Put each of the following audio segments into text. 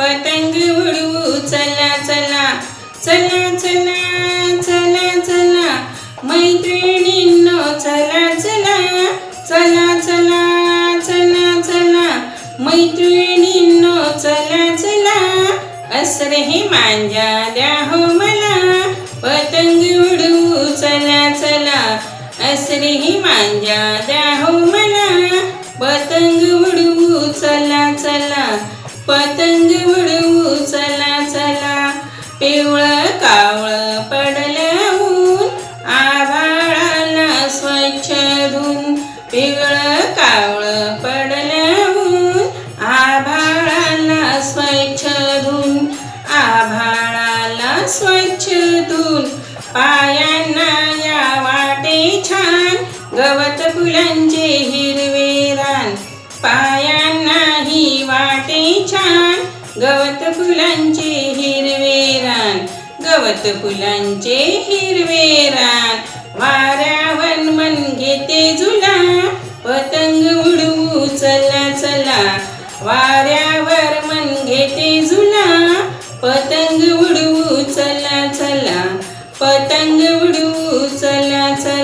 पतंग उडवू चला चला चला चला चला चला. मैत्रिणींनो चला चला चला चला चला चला. मैत्रिणींनो चला चला. असर हे मांजा द्या हो मला. पतंग उडवू चला चला. असर हे मांजा द्या पायांना या वाटे छान. गवत फुलांचे हिरवे रान. पायांना ही वाटे छान. गवत फुलांचे हिरवे रान. गवत फुलांचे हिरवे रान. वाऱ्यावर मन घेते झुला पतंग उडवू चला चला. वाऱ्यावर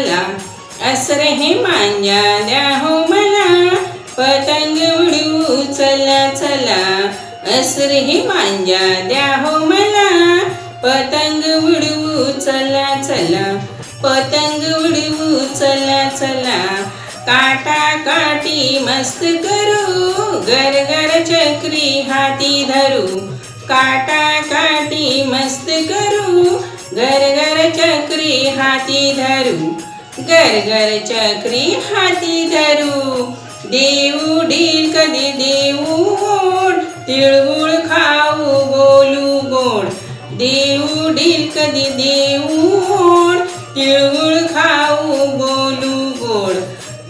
मला असर असरे हे मान्या द्या हो मला. पतंग उडवू चला चला. असरे हे मांजा द्या हो मला. पतंग उडवू चला चला. पतंग उडवू चला चला. काटा काटी मस्त करू. घर घर चक्री हाती धरू. काटा काटी मस्त करू. घर घर चक्री हाती धरू. घर घर चक्री हाती धरू देऊ डील कधी देऊ गोड तिळगुळ खाऊ बोलू गोड. देऊ डील कधी देऊ गोड तिळगुळ खाऊ बोलू गोड.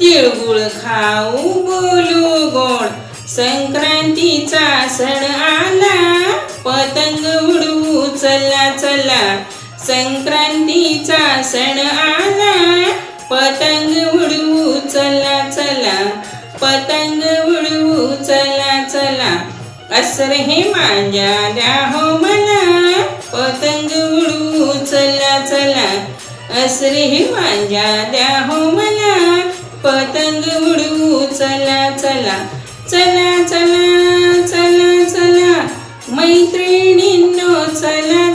तिळगुळ खाऊ बोलू गोड. संक्रांतीचा सण आला पतंग उडवू चला चला. संक्रांतीचा सण आला पतंग उडवू चला चला. पतंग उडवू चला चला. असर हे माझ्या द्या हो मला. पतंग उडवू चला चला. असर हे माझ्या द्या हो मला. पतंग उडवू चला चला. चला चला चला चला. मैत्रिणींनो चला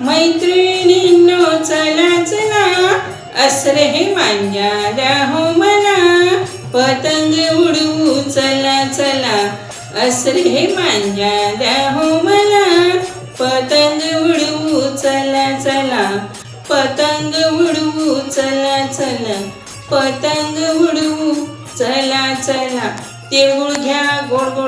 मैत्रिणींनो चला चला. असरे हे मांजाला द्या हो मला. पतंग उडवू चला चला. असरे हे मांजाला द्या हो मला. पतंग उडवू चला चला. पतंग उडवू चला चला. पतंग उडवू चला चला. तिळगुळ घ्या गोड गोड.